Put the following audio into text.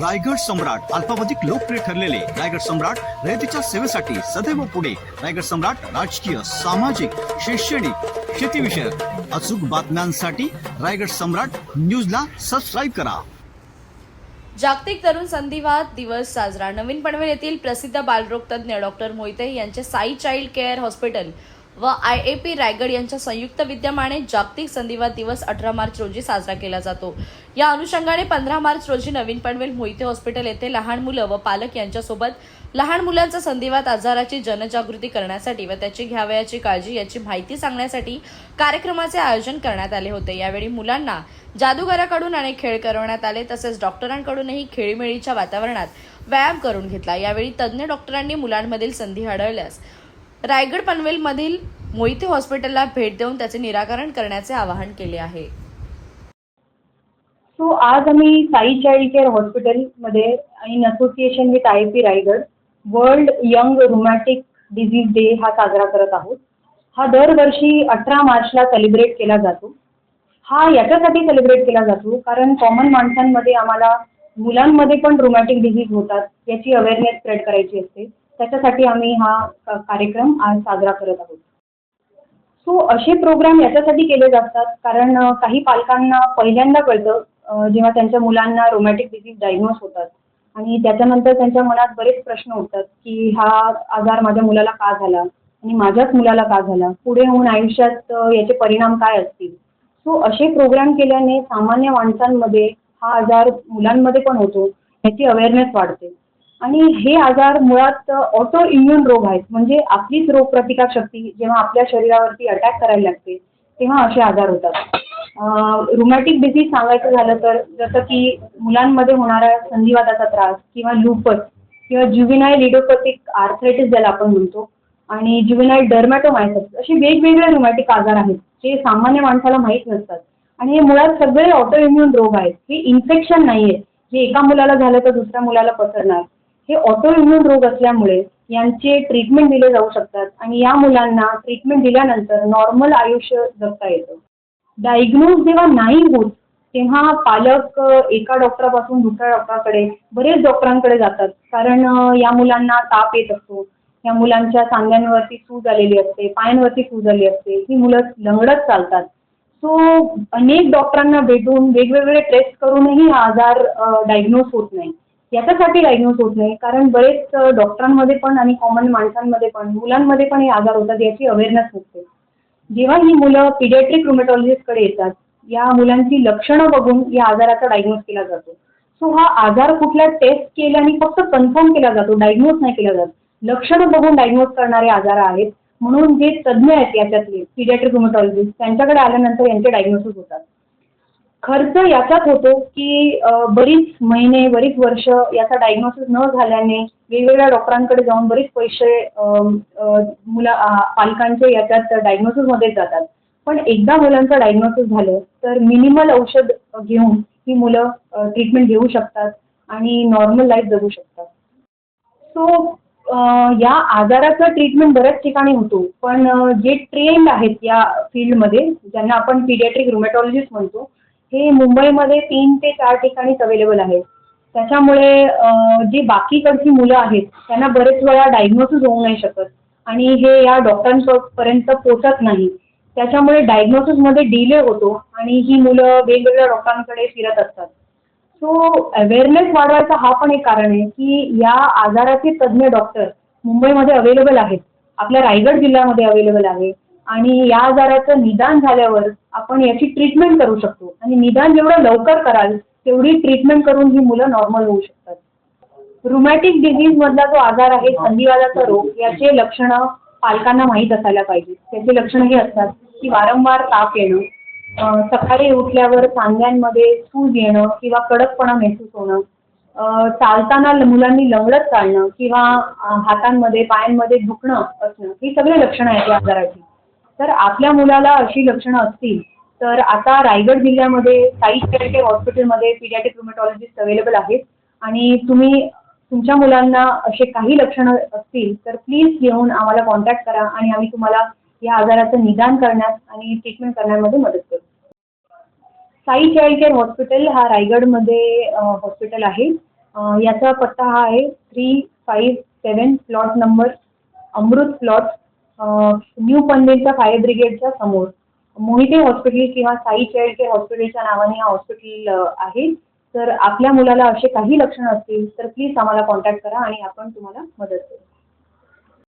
रायगड सम्राट अल्पावधिक लोकप्रिय ठरलेले रायगड सम्राट रयतेच्या सेवेसाठी सदैव पुढे. रायगड सम्राट राजकीय सामाजिक शैक्षणिक शेतीविषयक अचूक बातम्यांसाठी रायगड सम्राट न्यूजला सबस्क्राईब करा. जागतिक तरुण संधिवात दिवस साजरा. नवीन पनवेल येथील प्रसिद्ध बालरोग तज्ज्ञ डॉक्टर मोहिते यांचे साई चाइल्ड केअर हॉस्पिटल व आय ए पी रायगड यांच्या संयुक्त विद्यमाने जागतिक संधिवात दिवस अठरा मार्च रोजी साजरा केला जातो. या अनुषंगाने पंधरा मार्च रोजी नवीन पनवेल मोहिते हॉस्पिटल येथे लहान मुलं व पालक यांच्यासोबत लहान मुलांचा संधिवात आजाराची जनजागृती करण्यासाठी व त्याची घ्यावयाची काळजी याची माहिती सांगण्यासाठी कार्यक्रमाचे आयोजन करण्यात आले होते. यावेळी मुलांना जादूगाराकडून अनेक खेळ करवण्यात आले तसेच डॉक्टरांकडूनही खेळीमेळीच्या वातावरणात व्यायाम करून घेतला. यावेळी तज्ज्ञ डॉक्टरांनी मुलांमधील संधी आढळल्यास रायगड पनवेलमधील मोहिते हॉस्पिटलला भेट देऊन त्याचे निराकरण करण्याचे आवाहन केले आहे. सो आज आम्ही साई चाइल्ड केअर हॉस्पिटलमध्ये in association with I P Raigad world young rheumatic disease day हा साजरा करत आहोत. हा दरवर्षी अठरा मार्चला सेलिब्रेट केला जातो. हा याच्यासाठी सेलिब्रेट केला जातो कारण कॉमन माणसांमध्ये आम्हाला मुलांमध्ये पण रुमॅटिक डिझीज होतात याची अवेअरनेस स्प्रेड करायची असते. त्याच्यासाठी आम्ही हा कार्यक्रम आज साजरा करत आहोत. सो असे प्रोग्राम याच्यासाठी केले जातात. कारण काही पालकांना पहिल्यांदा कळतं जेव्हा त्यांच्या मुलांना रोमॅटिक डिसीज डायग्नोज होतात. आणि त्याच्यानंतर त्यांच्या मनात बरेच प्रश्न उठतात की हा आजार माझ्या मुलाला का झाला? आणि माझ्याच मुलाला का झाला? पुढे होऊन आयुष्यात याचे परिणाम काय असतील? सो असे प्रोग्राम केल्याने सामान्य माणसांमध्ये हा आजार मुलांमध्ये पण होतो याची अवेअरनेस वाढते. आणि हे आजार मुळात ऑटो इम्युन रोग आहेत. म्हणजे आपलीच रोगप्रतिकारशक्ती जेव्हा आपल्या शरीरावरती अटॅक करायला लागते तेव्हा असे आजार होतात. रुमॅटिक डिसीज सांगायचं झालं तर जसं की मुलांमध्ये होणारा संधिवाताचा त्रास किंवा लुपस किंवा ज्युविनाईल लिडोपथिक आर्थरायटिस ज्याला आपण म्हणतो आणि ज्युविनाईल डर्मॅटोमायसिस असे वेगवेगळे रुमॅटिक आजार आहेत जे सामान्य माणसाला माहीत नसतात. आणि हे मुळात सगळे ऑटो इम्युन रोग आहेत. हे इन्फेक्शन नाही आहे जे एका मुलाला झालं तर दुसऱ्या मुलाला पसरणार. हे ऑटो इम्युन रोग असल्यामुळे यांचे ट्रीटमेंट दिले जाऊ शकतात आणि या मुलांना ट्रीटमेंट दिल्यानंतर नॉर्मल आयुष्य जगता येतं. डायग्नोज जेव्हा नाही होत तेव्हा पालक एका डॉक्टरपासून दुसऱ्या डॉक्टरकडे बरेच डॉक्टरांकडे जातात. कारण या मुलांना ताप येत असतो. या मुलांच्या सांध्यांवरती सूज आलेली असते पायांवरती सूज आली असते. ही मुलं लंगडत चालतात. सो अनेक डॉक्टरांना भेटून वेगवेगळे टेस्ट करूनही हा आजार डायग्नोज होत नाही. याच्यासाठी डायग्नोज होत नाही. कारण बरेच डॉक्टरांमध्ये पण आणि कॉमन माणसांमध्ये पण मुलांमध्ये पण हे आजार होतात याची अवेअरनेस नसते जेव्हा ही मुलं पिडियाट्रिक रुमेटॉलॉजिस्टकडे येतात या मुलांची लक्षणं बघून या आजाराचा डायग्नोज केला जातो. सो हा आजार कुठला टेस्ट केल्याने फक्त कन्फर्म केला जातो डायग्नोज नाही केला जात. लक्षणं बघून डायग्नोज करणारे आजार आहेत. म्हणून जे तज्ज्ञ आहेत याच्यातले पिडियाट्रिक रुमेटॉलॉजिस्ट त्यांच्याकडे आल्यानंतर यांचे डायग्नोसिस होतात. खर्च याच्यात होतो की बरीच महिने बरीच वर्ष याचा डायग्नोसिस न झाल्याने वेगवेगळ्या डॉक्टरांकडे जाऊन बरेच पैसे मुला पालकांचे याच्यात डायग्नोसिसमध्येच जातात. पण एकदा मुलांचं डायग्नोसिस झालं तर मिनिमल औषध घेऊन ही मुलं ट्रीटमेंट घेऊ शकतात आणि नॉर्मल लाईफ जगू शकतात. सो या आजाराचं ट्रीटमेंट बऱ्याच ठिकाणी होतो पण जे ट्रेंड आहेत या फील्डमध्ये ज्यांना आपण पिडियाट्रिक रुमॅटॉलॉजिस्ट म्हणतो हे मुंबईमध्ये तीन ते चार ठिकाणीच अवेलेबल आहेत. त्याच्यामुळे जी बाकीकडची मुलं आहेत त्यांना बरेच वेळा डायग्नोसिस होऊ नाही शकत. आणि हे या डॉक्टरांपर्यंत पोचत नाही. त्याच्यामुळे डायग्नोसिसमध्ये डिले होतो आणि ही मुलं वेगवेगळ्या डॉक्टरांकडे फिरत असतात. सो अवेअरनेस वाढवायचं हा पण एक कारण आहे की या आजाराचे तज्ज्ञ डॉक्टर मुंबईमध्ये अवेलेबल आहेत. आपल्या रायगड जिल्ह्यामध्ये अवेलेबल आहे. आणि या आजाराचं निदान झाल्यावर आपण याची ट्रीटमेंट करू शकतो. आणि निदान जेवढं लवकर कराल तेवढी ट्रीटमेंट करून ही मुलं नॉर्मल होऊ शकतात. रुमॅटिक डिझीज मधला जो आजार आहे संधिवाताचा रोग याचे लक्षणं पालकांना माहीत असायला पाहिजे. त्याचे लक्षणं हे असतात की वारंवार ताप येणं सकाळी उठल्यावर सांध्यांमध्ये सूज येणं किंवा कडकपणा महसूस होणं चालताना मुलांनी लंगडत चालणं किंवा हातांमध्ये पायांमध्ये दुखणं असणं ही सगळी लक्षणं आहेत या आजाराची. तर आपल्या मुलाला अशी लक्षणं असतील तर आता रायगड जिल्ह्यामध्ये साई चॅरिटी हॉस्पिटलमध्ये पिडियाटिक रुमेटॉलॉजिस्ट अवेलेबल आहेत. आणि तुम्ही तुमच्या मुलांना असे काही लक्षणं असतील तर प्लीज घेऊन आम्हाला कॉन्टॅक्ट करा आणि आम्ही तुम्हाला या आजाराचं निदान करण्यात आणि ट्रीटमेंट करण्यामध्ये मदत करू. साई चाइल्ड केअर हॉस्पिटल हा रायगडमध्ये हॉस्पिटल आहे. याचा पत्ता हा आहे three five seven plot number Amrut plot new पनवेलच्या फायर ब्रिगेडच्या समोर. मोहिते हॉस्पिटल किंवा साई चाइल्ड केअर हॉस्पिटलच्या नावाने हा हॉस्पिटल आहे. तर आपल्या मुलाला असे काही लक्षणं असतील तर प्लीज आम्हाला कॉन्टॅक्ट करा आणि आपण तुम्हाला मदत करू.